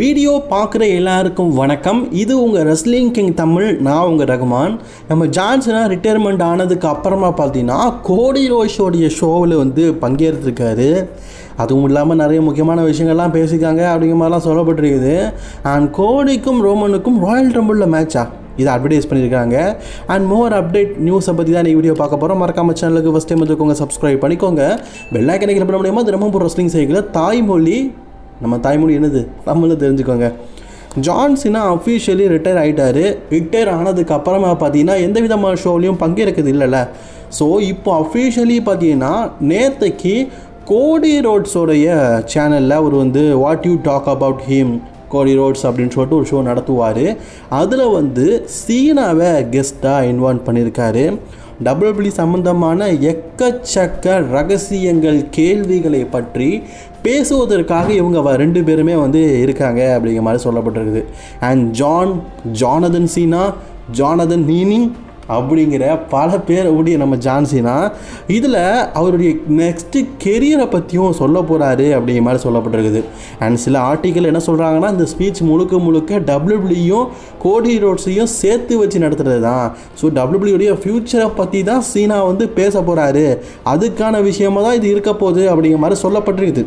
Video பார்க்குற எல்லாருக்கும் வணக்கம். இது உங்கள் ரெஸ்லிங் கிங் தமிழ் நான் உங்கள் ரகுமான். நம்ம ஜான்சனா ரிட்டையர்மெண்ட் ஆனதுக்கு அப்புறமா பார்த்தீங்கன்னா கோடி ரோஷோடைய ஷோவில் வந்து பங்கேற்றிருக்காரு. அதுவும் இல்லாமல் நிறைய முக்கியமான விஷயங்கள்லாம் பேசிக்காங்க அப்படிங்கிற மாதிரிலாம் சொல்லப்பட்டிருக்குது. அண்ட் கோடிக்கும் ரோமனுக்கும் ராயல் ரம்பிளில் மேட்சா இதை அட்வர்டைஸ் பண்ணியிருக்காங்க. அண்ட் மோர் அப்டேட் நியூஸை பற்றி தான் நீ வீடியோ பார்க்க போகிறோம் மறக்காம சேனலுக்கு ஃபஸ்ட் டைம் வந்துக்கோங்க சப்ஸ்கிரைப் பண்ணிக்கோங்க. பெல்லாக்கனை கிளம்ப முடியுமா தினமும் ரெஸ்லிங் செய்கிற தாய்மொழி நம்ம தாய்மொழி என்னது? தமிழில் தெரிஞ்சுக்கோங்க. ஜான்சினா அஃபீஷியலி ரிட்டையர் ஆகிட்டார் ரிட்டையர் ஆனதுக்கு அப்புறமா பார்த்தீங்கன்னா எந்த விதமான ஷோலையும் பங்கேற்கிறது இல்லைல்ல. ஸோ இப்போ அஃபிஷியலி பார்த்தீங்கன்னா நேற்றுக்கு கோடி ரோட்ஸோடைய சேனலில் அவர் வந்து what you talk about him Cody Rhodes அப்படின்னு சொல்லிட்டு ஒரு ஷோ நடத்துவார். அதில் வந்து சீனாவை கெஸ்ட்டாக இன்வால்வ் பண்ணியிருக்காரு டபிள்யூபிள்யூ சம்பந்தமான எக்கச்சக்க ரகசியங்கள் கேள்விகளை பற்றி பேசுவதற்காக இவங்க ரெண்டு பேருமே வந்து இருக்காங்க அப்படிங்கிற மாதிரி சொல்லப்பட்டிருக்குது. And John Jonathan Cena Jonathan meaning அப்படிங்கிற பல பேர் நம்ம ஜான்சினா இதில் அவருடைய நெக்ஸ்ட்டு கெரியரை பற்றியும் சொல்ல போகிறாரு அப்படிங்கிற மாதிரி சொல்லப்பட்டிருக்குது. அண்ட் சில ஆர்டிக்கல் என்ன சொல்கிறாங்கன்னா இந்த ஸ்பீச் முழுக்க முழுக்க டபிள்யூபிள்யூயும் கோடி ரோட்ஸையும் சேர்த்து வச்சு நடத்துகிறது தான் ஸோ டபிள்யூபிள்யூடைய ஃப்யூச்சரை பற்றி தான் சீனா வந்து பேச போகிறாரு அதுக்கான விஷயமா தான் இது இருக்க போகுது அப்படிங்கிற மாதிரி சொல்லப்பட்டிருக்குது.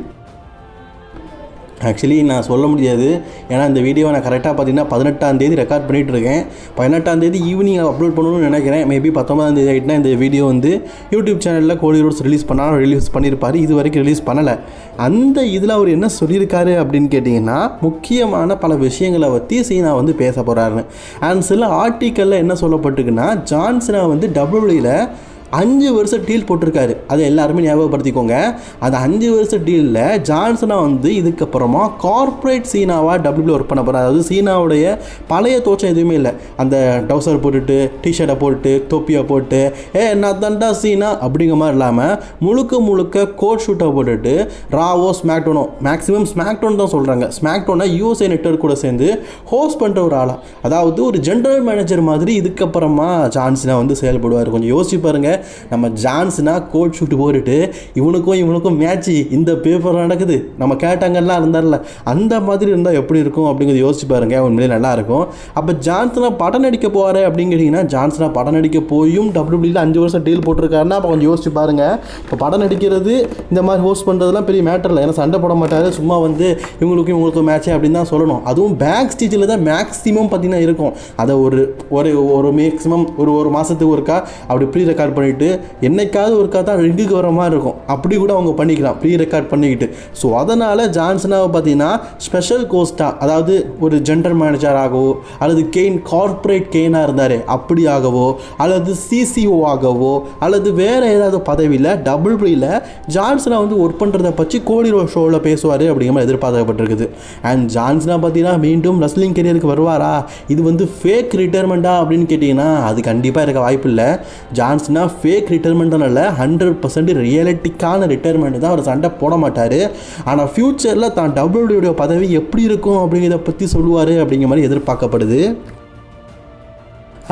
ஆக்சுவலி நான் சொல்ல முடியாது. ஏன்னா இந்த வீடியோவை நான் கரெக்டாக பார்த்தீங்கன்னா பதினெட்டாம் தேதி ரெக்கார்ட் பண்ணிகிட்டு இருக்கேன் பதினெட்டாம் தேதி ஈவினிங் அப்லோட் பண்ணணும்னு நினைக்கிறேன். மேபி பத்தொன்பதாம் தேதி ஆகிட்டுனா இந்த வீடியோ வந்து யூடியூப் சேனலில் கோடி ரோட்ஸ் ரிலீஸ் பண்ணாலும் ரிலீஸ் பண்ணியிருப்பார் இது வரைக்கும் ரிலீஸ் பண்ணலை. அந்த இதில் அவர் என்ன சொல்லியிருக்காரு அப்படின்னு கேட்டிங்கன்னா முக்கியமான பல விஷயங்களை பற்றி சீனா வந்து பேச போகிறாருன்னு அண்ட் சில ஆர்டிக்கலில் என்ன சொல்லப்பட்டிருக்குன்னா ஜான்சனா வந்து டபுள்யூல அஞ்சு வருஷம் டீல் போட்டிருக்காரு. அதை எல்லாருமே ஞாபகப்படுத்திக்கோங்க. அந்த அஞ்சு வருஷம் டீலில் ஜான்சனா வந்து இதுக்கப்புறமா கார்ப்பரேட் சீனாவாக டபிள்யூ ஒர்க் பண்ண போகிறார் அதாவது சீனாவுடைய பழைய தோற்றம் எதுவுமே இல்லை. அந்த டவுசர் போட்டுட்டு டிஷர்ட்டை போட்டு தொப்பியை போட்டு ஏ என்ன தண்டா சீனா? அப்படிங்கிற மாதிரி இல்லாமல் முழுக்க முழுக்க கோட் ஷூட்டை போட்டுட்டு ராவோ ஸ்மாக்டோனோ மேக்ஸிமம் ஸ்மாக்டோன் தான் சொல்கிறாங்க ஸ்மாக்டோனை யூஎஸ்ஏ நெட்வொர்க் கூட சேர்ந்து ஹோஸ்ட் பண்ணுற ஒரு ஆளாக அதாவது ஒரு ஜென்ரல் மேனேஜர் மாதிரி இதுக்கப்புறமா ஜான்சினா வந்து செயல்படுவார். கொஞ்சம் யோசிச்சு பாருங்கள் நம்ம ஜான்ஸ்னா கோட் ஷூட் போட்டுட்டு இவனுக்கும் இவனுக்கும் மேட்ச் இந்த பேப்பர் நடக்குது. நம்ம கேட்டாங்கலாம் இருந்தார்ல. அந்த மாதிரி இருந்தால் எப்படி இருக்கும் அப்படிங்கிறது யோசிச்சு பாருங்க. உண்மையிலே நல்லா இருக்கும். அப்போ ஜான்சனா படம் நடிக்க போவார் அப்படின்னு கேட்டிங்கன்னா ஜான்சனா படம் நடிக்க போயும் டபிள்யூபிள்யூல அஞ்சு வருஷம் டீல் போட்டிருக்காருன்னா அப்போ கொஞ்சம் யோசிச்சு பாருங்க. இப்போ படம் நடிக்கிறது இந்த மாதிரி ஹோஸ்ட் பண்ணுறதுலாம் பெரிய மேட்டர் இல்லை. ஏன்னா சண்டை போட மாட்டார். சும்மா வந்து இவங்களுக்கும் இவங்களுக்கும் மேட்ச்சே அப்படின்னு தான் சொல்லணும். அதுவும் பேக் ஸ்டேஜில் தான் மேக்ஸிமம் பார்த்தீங்கன்னா இருக்கும். அதை ஒரு ஒரு ஒரு மேக்ஸிமம் ஒரு ஒரு மாதத்துக்கு ஒருக்கா அப்படி ப்ரீ ரெக்கார்ட் பண்ணிவிட்டு என்னைக்காவது ஒருக்கா தான் ரிங்குக்கு வர மாதிரி இருக்கும். அப்படி கூட அவங்க பண்ணிக்கலாம். ப்ரீ ரெக்கார்ட் பண்ணிக்கிட்டு. ஸோ அதனால் ஜான்சனாவை பார்த்தீங்கன்னா ஸ்பெஷல் கோஸ்ட்டாக அதாவது ஒரு ஜென்டர் மேனேஜராகவோ அல்லது கெயின் கார்ப்பரேட் கெயினாக இருந்தார் அப்படி ஆகவோ அல்லது சிசிஓ ஆகவோ அல்லது வேறு ஏதாவது பதவியில் டபுள் பிளியில் ஜான்சனா வந்து ஒர்க் பண்ணுறத பற்றி கோடி ஷோவில் பேசுவார் அப்படிங்கிற மாதிரி எதிர்பார்க்கப்பட்டிருக்குது. அண்ட் ஜான்சனா பார்த்தீங்கன்னா மீண்டும் ரஸ்லிங் கெரியருக்கு வருவாரா? இது வந்து ஃபேக் ரிட்டையர்மெண்ட்டா அப்படின்னு கேட்டிங்கன்னா அது கண்டிப்பாக இருக்க வாய்ப்பு இல்லை. ஜான்சனா ஃபேக் ரிட்டையர்மெண்ட்டும் இல்லை ஹண்ட்ரட் பர்சன்ட் ரியலிட்டிக்கான ரிட்டையர்மெண்ட் தான். அவர் சண்டை போட மாட்டார். ஆனால் ஃப்யூச்சரில் தான் டபிள்யூடியோட பதவி எப்படி இருக்கும் அப்படிங்கிறத பற்றி சொல்லுவார் அப்படிங்கிற மாதிரி எதிர்பார்க்கப்படுது.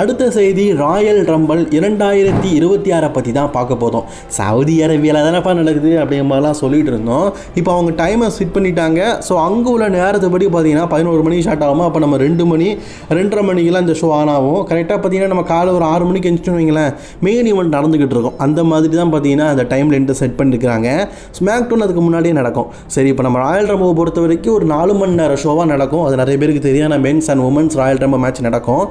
அடுத்த செய்தி ராயல் ரம்பல் இரண்டாயிரத்தி இருபத்தி ஆறை பற்றி தான் பார்க்க போதும் சவுதி அரேபியாவில் தானேப்பா நடக்குது அப்படிங்கிற மாதிரிலாம் சொல்லிட்டு இருந்தோம். இப்போ அவங்க டைமை ஃபிட் பண்ணிட்டாங்க. ஸோ அங்கே உள்ள நேரத்துப்படி பார்த்தீங்கன்னா பதினோரு மணிக்கு ஸ்டார்ட் ஆகும். அப்போ நம்ம ரெண்டு மணி ரெண்டரை மணிக்கெல்லாம் இந்த ஷோ ஆன் ஆகும். கரெக்டாக பார்த்தீங்கன்னா நம்ம காலை ஒரு ஆறு மணிக்கு எழுந்துட்டு வைங்களேன் மெயின் ஈவெண்ட் நடந்துக்கிட்டு இருக்கும். அந்த மாதிரி தான் பார்த்தீங்கன்னா அந்த டைமில் லென்ட்டு செட் பண்ணியிருக்கிறாங்க ஸ்மாக் டூன் அதுக்கு முன்னாடியே நடக்கும். சரி இப்போ நம்ம ராயல் ரம்பவை பொறுத்த வரைக்கும் ஒரு நாலு மணி நேரம் ஷோவாக நடக்கும். அது நிறைய பேருக்கு தெரியாத men's and women's Royal Rumble match நடக்கும்.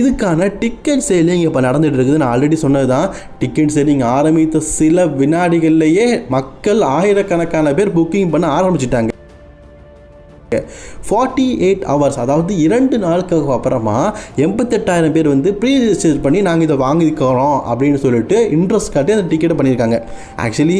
இதுக்கான டிக்கெட் சேலிங் இப்போ நடந்துட்டு இருக்குது. நான் ஆல்ரெடி சொன்னது தான் டிக்கெட் சேலிங் ஆரம்பித்த சில வினாடிகள்லேயே மக்கள் ஆயிரக்கணக்கான பேர் புக்கிங் பண்ண ஆரம்பிச்சிட்டாங்க. ஃபார்ட்டி எயிட் ஹவர்ஸ் அதாவது இரண்டு நாளுக்கு அப்புறமா எண்பத்தெட்டாயிரம் பேர் வந்து ப்ரீ ரிஜிஸ்டர் பண்ணி நாங்கள் இதை வாங்கிக்கிறோம் அப்படின்னு சொல்லிட்டு இன்ட்ரெஸ்ட் காட்டி அந்த டிக்கெட்டை பண்ணியிருக்காங்க. ஆக்சுவலி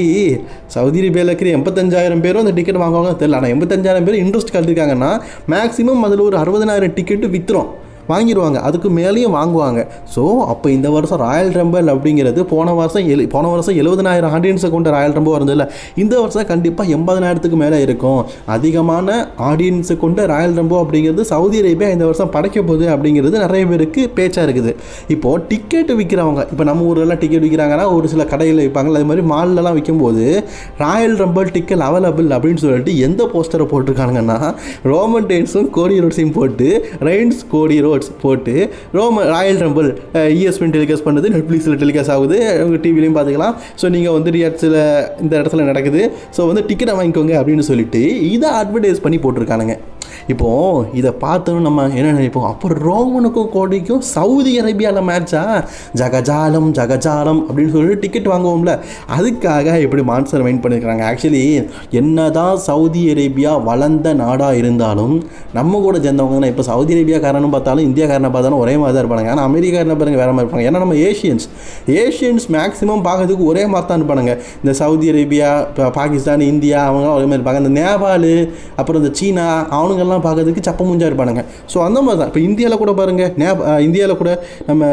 சவுதி அரேபியாவில் இருக்கிற எண்பத்தஞ்சாயிரம் பேரும் அந்த டிக்கெட் வாங்குவாங்க தெரியல. ஆனால் எண்பத்தஞ்சாயிரம் பேர் இன்ட்ரெஸ்ட் காட்டியிருக்காங்கன்னா மேக்ஸிமம் அதில் ஒரு அறுபதனாயிரம் டிக்கெட்டு விற்றுரும் வாங்கிடுவாங்க. அதுக்கு மேலேயும் வாங்குவாங்க. ஸோ அப்போ இந்த வருஷம் ராயல் ரம்பல் அப்படிங்கிறது போன வருஷம் எழு போன வருஷம் எழுபதனாயிரம் ஆடியன்ஸை கொண்ட ராயல் ரம்போ இருந்ததில்ல இந்த வருஷம் கண்டிப்பாக எண்பதனாயிரத்துக்கு மேலே இருக்கும். அதிகமான ஆடியன்ஸை கொண்ட ராயல் ரம்போ அப்படிங்கிறது சவுதி அரேபியா இந்த வருஷம் படைக்க போகுது அப்படிங்கிறது நிறைய பேருக்கு பேச்சாக இருக்குது. இப்போது டிக்கெட் விற்கிறவங்க இப்போ நம்ம ஊர்லலாம் டிக்கெட் விற்கிறாங்கன்னா ஒரு சில கடையில் விற்பாங்க அது மாதிரி மால்லலாம் விற்கும்போது ராயல் ரம்பல் டிக்கெட் அவைலபிள் அப்படின்னு சொல்லிட்டு எந்த போஸ்டரை போட்டிருக்காங்கன்னா ரோமன் டெயின்ஸும் கோடி ரோட்ஸையும் போட்டு ரெயின்ஸ் கோடி வேர்ட்ஸ் போட்டு ரோம ராயல் ரம்பிள் இஎஸ்பின் டெலிகாஸ்ட் பண்ணுது நெட்ஃப்ளிக்ஸில் டெலிகாஸ்ட் ஆகுது உங்கள் டிவிலையும் பார்த்துக்கலாம். ஸோ நீங்கள் வந்து ரியாட்ஸில் இந்த இடத்துல நடக்குது. ஸோ வந்து டிக்கெட்டை வாங்கிக்கோங்க அப்படின்னு சொல்லிட்டு இதை அட்வர்டைஸ் பண்ணி போட்டிருக்கானுங்க. இப்போது இதை பார்த்தோன்னு நம்ம என்ன நினைப்போம்? அப்போ ரோமனுக்கும் கோடிக்கும் சவுதி அரேபியாவில் மேட்சா ஜகஜாலம் ஜகஜாலம் அப்படின்னு சொல்லிட்டு டிக்கெட் வாங்குவோம்ல. அதுக்காக இப்படி மான்சர் மைண்ட் பண்ணியிருக்கிறாங்க ஆக்சுவலி என்னதான் சவுதி அரேபியா வளர்ந்த நாடாக இருந்தாலும் நம்ம கூட சேர்ந்தவங்க தான் இப்போ சவுதி அரேபியாக்காரனும் பார்த்தாலும் இந்தியாக்காரனை பார்த்தாலும் ஒரே மாதிரி தான் இருப்பாங்க ஆனால் அமெரிக்காரனை பாருங்க வேறு மாதிரி இருப்பாங்க ஏன்னா நம்ம ஏஷியன்ஸ். ஏஷியன்ஸ் மேக்ஸிமம் பார்க்கறதுக்கு ஒரே மாதிரி தான் இருப்பானுங்க. இந்த சவுதி அரேபியா இப்போ பாகிஸ்தான் இந்தியா அவங்களாம் ஒரே மாதிரி இருப்பாங்க. இந்த நேபாள் அப்புறம் இந்த சீனா அவனுங்க அவனுங்கெல்லாம் பார்க்கறதுக்கு சப்ப முஞ்சா இருப்பானுங்க. ஸோ அந்த மாதிரி தான் இப்போ இந்தியாவில் கூட பாருங்கள் நே இந்தியாவில் கூட நம்ம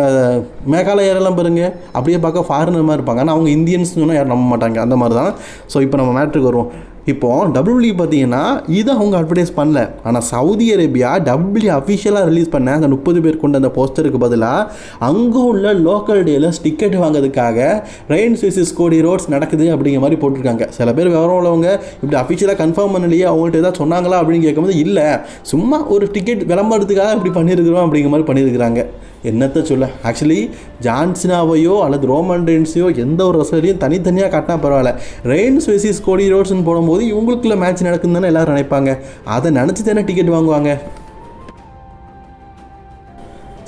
மேகாலயாரெல்லாம் பாருங்க அப்படியே பார்க்க ஃபாரினர் மாதிரி இருப்பாங்க. ஆனால் அவங்க இந்தியன்ஸ் சொன்னால் யாரும் நம்ப மாட்டாங்க. அந்த மாதிரி தான் ஸோ இப்போ நம்ம மேட்ருக்கு வருவோம். இப்போது டபிள்யூ பார்த்தீங்கன்னா இதை அவங்க அட்வர்டைஸ் பண்ணல. ஆனால் சவுதி அரேபியா டபிள்யூ அஃபிஷியலாக ரிலீஸ் பண்ண அந்த முப்பது பேர் கொண்ட அந்த போஸ்டருக்கு பதிலாக அங்கே உள்ள லோக்கல் டேலர்ஸ் டிக்கெட் வாங்குறதுக்காக ரெயின் சுவிசிஸ் கோடி ரோட்ஸ் நடக்குது அப்படிங்கிற மாதிரி போட்டிருக்காங்க. சில பேர் விவரம் உள்ளவங்க இப்படி அஃபிஷியலாக கன்ஃபார்ம் பண்ணலையே அவங்கள்ட்ட ஏதாவது சொன்னாங்களா அப்படின்னு கேட்கும்போது இல்லை. சும்மா ஒரு டிக்கெட் விளம்பரத்துக்காக இப்படி பண்ணியிருக்கிறோம் அப்படிங்கிற மாதிரி பண்ணியிருக்கிறாங்க. என்னத்தை சொல்ல? ஆக்சுவலி ஜான்சினாவையோ அல்லது ரோமன் ரெயின்ஸையோ எந்த ஒரு ரசலையும் தனித்தனியாக காட்டினா பரவாயில்ல. ரெயின்ஸ் வெசிஸ் கோடி ரோட்ஸ்னு போடும்போது இவங்களுக்குள்ள மேட்ச் நடக்குதுன்னு எல்லோரும் எல்லாரும் நினைப்பாங்க. அதை நினச்சி தானே டிக்கெட் வாங்குவாங்க.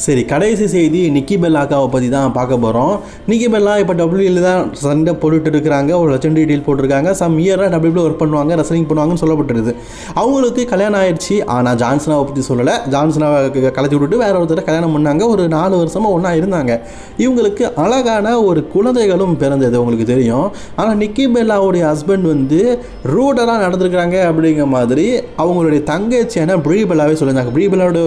சரி கடைசி செய்தி நிக்கி பெல்லாக்காவை பற்றி தான் பார்க்க போகிறோம் நிக்கி பெல்லா இப்போ டபிள்யூல தான் சண்டை போட்டுட்டு இருக்கிறாங்க. ஒரு லட்சம் டீல் போட்டிருக்காங்க. சம் இயராக டபிள்யூ ஒர்க் பண்ணுவாங்க ரெஸ்லிங் பண்ணுவாங்கன்னு சொல்லப்பட்டிருது. அவங்களுக்கு கல்யாணம் ஆயிடுச்சு. ஆனால் ஜான்சனாவை பற்றி சொல்லலை. ஜான்சனாவை கலத்தி விட்டுட்டு வேற ஒருத்தர் கல்யாணம் பண்ணாங்க. ஒரு நாலு வருஷமாக ஒன்றா இருந்தாங்க. இவங்களுக்கு அழகான ஒரு குழந்தைகளும் பிறந்தது உங்களுக்கு தெரியும். ஆனால் நிக்கி பெல்லாவுடைய ஹஸ்பண்ட் வந்து ரூடராக நடந்திருக்கிறாங்க அப்படிங்கிற மாதிரி அவங்களுடைய தங்கச்சியான ப்ரீபெல்லாவே சொல்லியிருந்தாங்க. ப்ரீபெல்லாவோட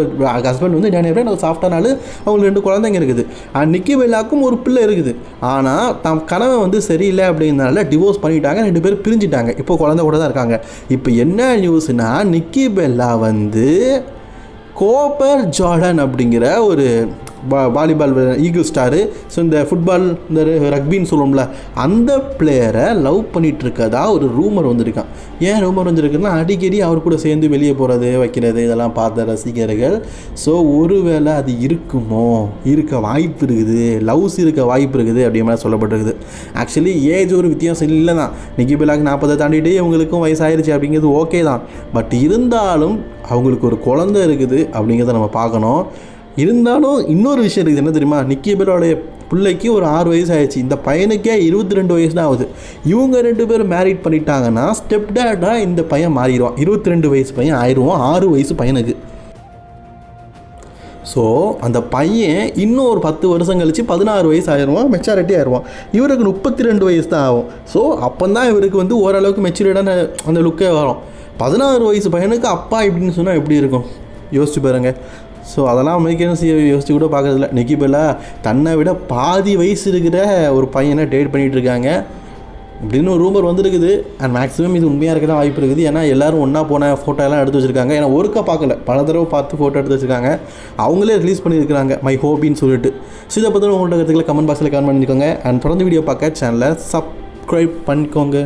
ஹஸ்பண்ட் வந்து நிறைய பேர் சாஃப்டான ஆளு அவங்களுக்கு ரெண்டு குழந்தைங்க இருக்குது. அண்ட் நிக்கி பெல்லாக்கும் ஒரு பிள்ளை இருக்குது. ஆனால் தம் கணவன் வந்து சரியில்லை அப்படிங்கிறனால டிவோர்ஸ் பண்ணிட்டாங்க. ரெண்டு பேரும் பிரிஞ்சிட்டாங்க. இப்போ குழந்தை கூட தான் இருக்காங்க. இப்போ என்ன நியூஸ்னால் நிக்கி பெல்லா வந்து கோப்பர் ஜார்டன் அப்படிங்கிற ஒரு பா வாலிபால் ஈகிள் ஸ்டாரு. ஸோ இந்த ஃபுட்பால் இந்த ரக்பின்னு சொல்லுவோம்ல அந்த பிளேயரை லவ் பண்ணிகிட்ருக்கதா இருக்கதா ஒரு ரூமர் வந்திருக்கான். ஏன் ரூமர் வந்திருக்குன்னா அடிக்கடி அவர் கூட சேர்ந்து வெளியே போகிறது வைக்கிறது இதெல்லாம் பார்த்த ரசிகர்கள். ஸோ ஒருவேளை அது இருக்குமோ? இருக்க வாய்ப்பு இருக்குது. லவ்ஸ் இருக்க வாய்ப்பு இருக்குது அப்படிங்கிற மாதிரி சொல்லப்பட்டிருக்குது. ஆக்சுவலி ஏஜ் ஒரு வித்தியாசம் இல்லை தான் நிக்கி பிலாக் நாற்பதை தாண்டிட்டு இவங்களுக்கும் வயசாயிருச்சு அப்படிங்கிறது ஓகே தான். பட் இருந்தாலும் அவங்களுக்கு ஒரு குழந்தை இருக்குது அப்படிங்கிறத நம்ம பார்க்கணும். இருந்தாலும் இன்னொரு விஷயம் இருக்குது. என்ன தெரியுமா? நிக்கி பேரோடைய பிள்ளைக்கு ஒரு ஆறு வயசு ஆயிடுச்சு. இந்த பையனுக்கே இருபத்தி ரெண்டு வயசு தான் ஆகுது. இவங்க ரெண்டு பேரும் மேரிட் பண்ணிட்டாங்கன்னா ஸ்டெப் டேடாக இந்த பையன் மாறிடுவான். இருபத்தி ரெண்டு வயசு பையன் ஆயிடுவான். ஆறு வயசு பையனுக்கு. ஸோ அந்த பையன் இன்னும் ஒரு பத்து வருஷம் கழிச்சு பதினாறு வயசு ஆயிடுவான் மெச்சாரிட்டி ஆயிடுவான். இவருக்கு முப்பத்தி ரெண்டு வயசு தான் ஆகும். ஸோ அப்போ தான் இவருக்கு வந்து ஓரளவுக்கு மெச்சூரிட்டான அந்த லுக்கே வரும். பதினாறு வயசு பையனுக்கு அப்பா இப்படின்னு சொன்னால் எப்படி இருக்கும்? யோசிச்சு பாருங்க. ஸோ அதெல்லாம் அமெரிக்கன்ஸ் யோசிச்சு கூட பார்க்கறதில்ல. நிக்கி பெல்லா தன்னை விட பாதி வயசு இருக்கிற ஒரு பையனை டேட் பண்ணிகிட்டு இருக்காங்க. இப்படின்னு ஒரு ரூமர் வந்திருக்குது. அண்ட் மேக்ஸிமம் இது உண்மையாக இருக்க தான் வாய்ப்பு இருக்குது. ஏன்னா எல்லாரும் ஒன்றா போன ஃபோட்டோ எல்லாம் எடுத்து வச்சுருக்காங்க. ஏன்னா ஒருக்கா பார்க்கல. பல தடவை பார்த்து ஃபோட்டோ எடுத்து வச்சிருக்காங்க. அவங்களே ரிலீஸ் பண்ணியிருக்காங்க மை ஹோபின்னு சொல்லிட்டு. ஸோ இதை பற்றி உங்களோட கருத்துக்களை கமெண்ட் பாக்ஸில் கமெண்ட் பண்ணிக்கோங்க. அண்ட் தொடர்ந்து வீடியோ பார்க்க சேனலை சப்ஸ்கிரைப் பண்ணிக்கோங்க.